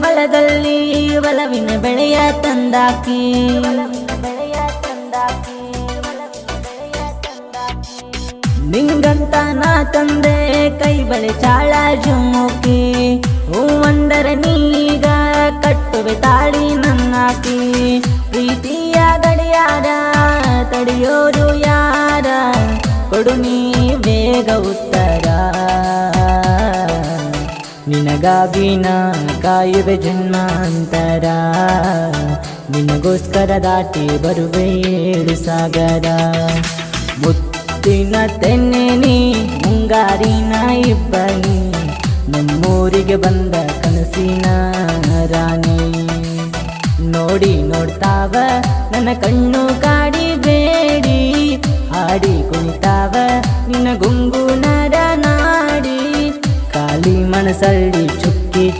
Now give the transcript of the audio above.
ಹೊಲದಲ್ಲಿ ಒಲವಿನ ಬೆಳೆಯ ತಂದಾಕಿ. ನಿಂಗಂತ ನಾ ತಂದೆ ಕೈ ಬಳೆ ಚಾಳ ಜುಮ್ಮುಕಿ. ಹೂವಂದರೆ ನೀಗ ಕಟ್ಟುವೆ ತಾಳಿ ನನ್ನಾಕಿ. ಪ್ರೀತಿಯ ಗಡಿಯಾರ ತಡೆಯೋರು ಯಾರ? ಕೊಡು ನೀ ಬೇಗ ಉತ್ತರ. ನಿನಗಾಗಿ ನಾ ಕಾಯುವೆ ಜನ್ಮಾಂತರ. ನಿನಗೋಸ್ಕರ ದಾಟಿ ಬರುವೆ ಏಳು ಸಾಗರ. ಮುತ್ತಿನ ತೆನ್ನೆ ನೀ ಮುಂಗಾರಿನ ಇಬ್ಬನಿ. ನಮ್ಮೂರಿಗೆ ಬಂದ ಕನಸಿನ ರಾಣಿ. ನೋಡಿ ನೋಡ್ತಾವ, ನನ್ನ ಕಣ್ಣು ಕಾಡಿ ಬೇಡಿ. ಹಾಡಿ ಕುಣಿತಾವ, ನಿನ್ನ ಗುಂಗು सन सल्ली